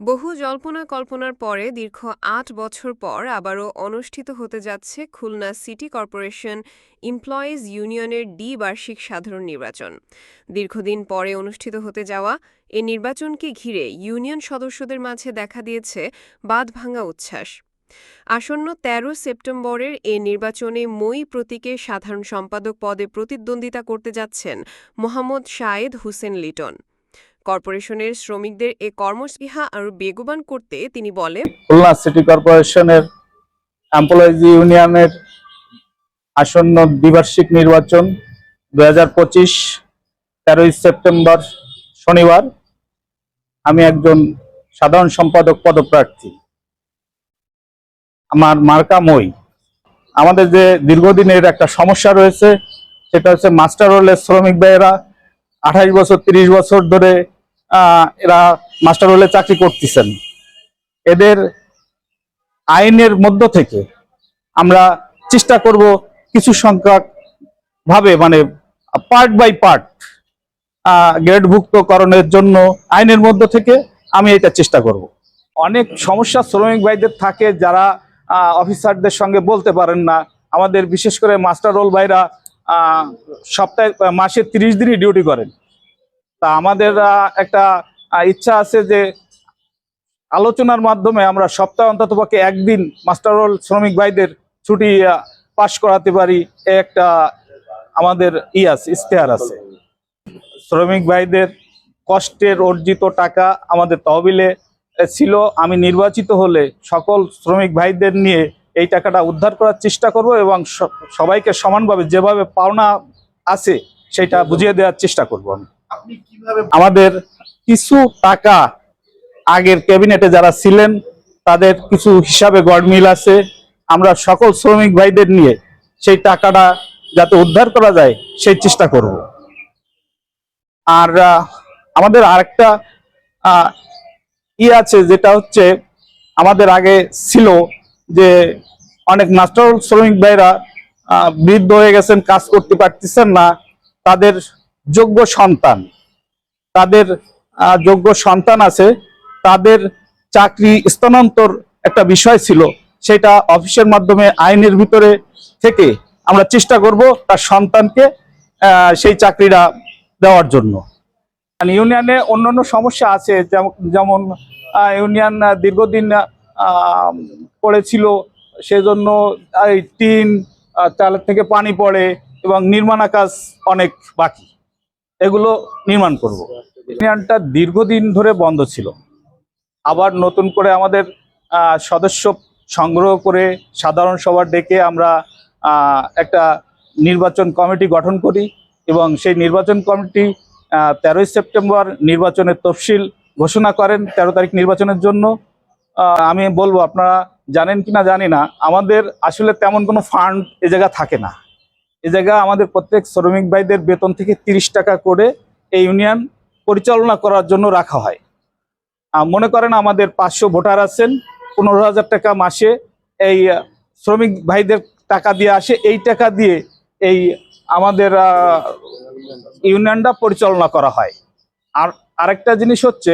বহু জল্পনা কল্পনার পরে দীর্ঘ আট বছর পর আবারও অনুষ্ঠিত হতে যাচ্ছে খুলনা সিটি কর্পোরেশন এমপ্লয়িজ ইউনিয়নের ডি বার্ষিক সাধারণ নির্বাচন। দীর্ঘদিন পরে অনুষ্ঠিত হতে যাওয়া এ নির্বাচনকে ঘিরে ইউনিয়ন সদস্যদের মাঝে দেখা দিয়েছে বাঁধভাঙা উচ্ছ্বাস। আসন্ন ১৩ সেপ্টেম্বরের এ নির্বাচনে মই প্রতীকে সাধারণ সম্পাদক পদে প্রতিদ্বন্দ্বিতা করতে যাচ্ছেন মোহাম্মদ শায়েদ হুসেন লিটন। কর্পোরেশনের শ্রমিকদের এ কর্মস্পৃহা আরও বেগবান করতে তিনি বলেন, খুলনা সিটি কর্পোরেশনের এমপ্লয়িজ ইউনিয়নের আসন্ন দ্বিবার্ষিক নির্বাচন দু হাজার পঁচিশ, তেরোই সেপ্টেম্বর শনিবার। আমি একজন সাধারণ সম্পাদক পদপ্রার্থী। আমার মার্কা মই। আমাদের যে দীর্ঘদিনের একটা সমস্যা রয়েছে, সেটা হচ্ছে মাস্টার রোলের শ্রমিক ভাইয়েরা আঠাশ বছর, তিরিশ বছর ধরে এরা মাস্টার রোলে চাকরি করতেছেন। এদের আইনের মধ্য থেকে আমরা চেষ্টা করব কিছু সংখ্যক ভাবে মানে পার্ট বাই পার্ট গ্রেডভুক্তকরণের জন্য আইনের মধ্য থেকে আমি এটা চেষ্টা করব। অনেক সমস্যা শ্রমিক ভাইদের থাকে যারা অফিসারদের সঙ্গে বলতে পারেন না। আমাদের বিশেষ করে মাস্টার রোল ভাইরা সপ্তাহে, মাসে তিরিশ দিনই ডিউটি করেন। তা আমাদের একটা ইচ্ছা আছে যে আলোচনার মাধ্যমে আমরা সপ্তাহ অন্তত পক্ষে একদিন মাস্টার রোল শ্রমিক ভাইদের ছুটি পাশ করাতে পারি একটা আমাদের ই আছে, ইশতেহার আছে। শ্রমিক ভাইদের কষ্টের অর্জিত টাকা আমাদের তহবিলে ছিল। আমি নির্বাচিত হলে সকল শ্রমিক ভাইদের নিয়ে এই টাকাটা উদ্ধার করার চেষ্টা করব এবং সবাইকে সমানভাবে যেভাবে পাওনা আছে, সেটা বুঝিয়ে দেওয়ার চেষ্টা করব আমি। আমাদের কিছু টাকা আগের ক্যাবিনেটে যারা ছিলেন, তাদের কিছু হিসাবে গড়মিল আছে। আমরা সকল শ্রমিক ভাইদের নিয়ে সেই টাকাটা যাতে উদ্ধার করা যায়, সেই চেষ্টা করব। আর আমাদের আরেকটা ই আছে যেটা হচ্ছে, আমাদের আগে ছিল যে অনেক মাস্টার শ্রমিক ভাইরা বৃদ্ধ হয়ে গেছেন, কাজ করতে পারতেছেন না। তাদের যোগ্য সন্তান। তাদের যোগ্য সন্তান আছে। তাদের চাকরি স্থানান্তর একটা বিষয় ছিল। সেটা অফিসের মাধ্যমে আইনের ভিতরে থেকে আমরা চেষ্টা করব তার সন্তানকে সেই চাকরিটা দেওয়ার জন্য। ইউনিয়নে অন্যান্য সমস্যা আছে, যেমন- ইউনিয়ন দীর্ঘদিন পড়েছিল সেজন্য টিন চালের থেকে পানি পড়ে এবং নির্মাণা কাজ অনেক বাকি। এগুলো নির্মাণ করব। ইউনিয়নটা দীর্ঘদিন ধরে বন্ধ ছিল। আবার নতুন করে আমাদের সদস্য সংগ্রহ করে সাধারণ সভা ডেকে আমরা একটা নির্বাচন কমিটি গঠন করি এবং সেই নির্বাচন কমিটি তেরোই সেপ্টেম্বর নির্বাচনের তফসিল ঘোষণা করেন তেরো তারিখ নির্বাচনের জন্য। আমি বলব আপনারা জানেন কি না জানি না। আমাদের আসলে তেমন কোনো ফান্ড এ জায়গা থাকে না। এ জায়গা আমাদের প্রত্যেক শ্রমিক ভাইদের বেতন থেকে তিরিশ টাকা করে এই ইউনিয়ন পরিচালনা করার জন্য রাখা হয়। মনে করেন আমাদের পাঁচশো ভোটার আছেন, পনেরো হাজার টাকা মাসে এই শ্রমিক ভাইদের টাকা দিয়ে আসে, এই টাকা দিয়ে এই আমাদের ইউনিয়নটা পরিচালনা করা হয়। আর আরেকটা জিনিস হচ্ছে,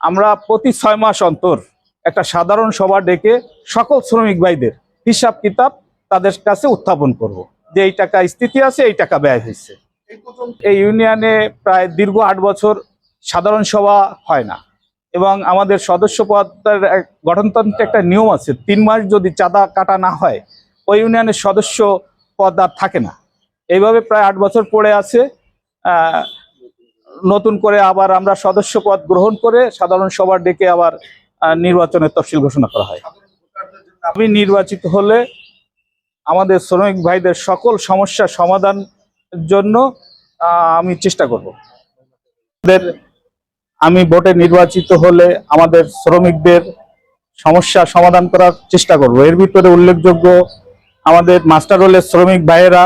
আমরা প্রতি ছয় মাস অন্তর একটা সাধারণ সভা ডেকে সকল শ্রমিক ভাইদের হিসাব কিতাব তাদের কাছে উত্থাপন করব। যে এই টাকা স্থিতি আছে, এই টাকা ব্যয় হয়েছে। এই ইউনিয়নে প্রায় দীর্ঘ আট বছর সাধারণ সভা হয় না এবং আমাদের সদস্য পদের গঠনতন্ত্রে একটা নিয়ম আছে, তিন মাস যদি চাঁদা কাটা না হয়, ওই ইউনিয়নের সদস্য পদ আর থাকে না। এইভাবে প্রায় আট বছর পড়ে আছে। নতুন করে আবার আমরা সদস্য পদ গ্রহণ করে সাধারণ সভা ডেকে আবার নির্বাচনের তফসিল ঘোষণা করা হয়। আমি নির্বাচিত হলে আমাদের শ্রমিক ভাইদের সকল সমস্যা সমাধান জন্য আমি চেষ্টা করব। আমি ভোটে নির্বাচিত হলে আমাদের শ্রমিকদের সমস্যা সমাধান করার চেষ্টা করব। এর ভিতরে উল্লেখযোগ্য আমাদের মাস্টার রোলের শ্রমিক ভাইয়েরা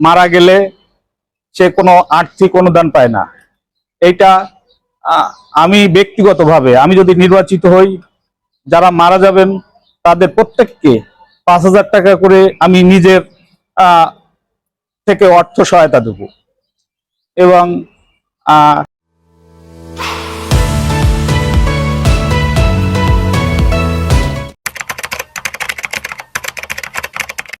মারা গেলে সে কোনো আর্থিক অনুদান পায় না। এইটা আমি ব্যক্তিগতভাবে, আমি যদি নির্বাচিত হই, যারা মারা যাবেন, তাদের প্রত্যেককে পাঁচ হাজার টাকা করে আমি নিজের থেকে অর্থ সহায়তা দেব। এবং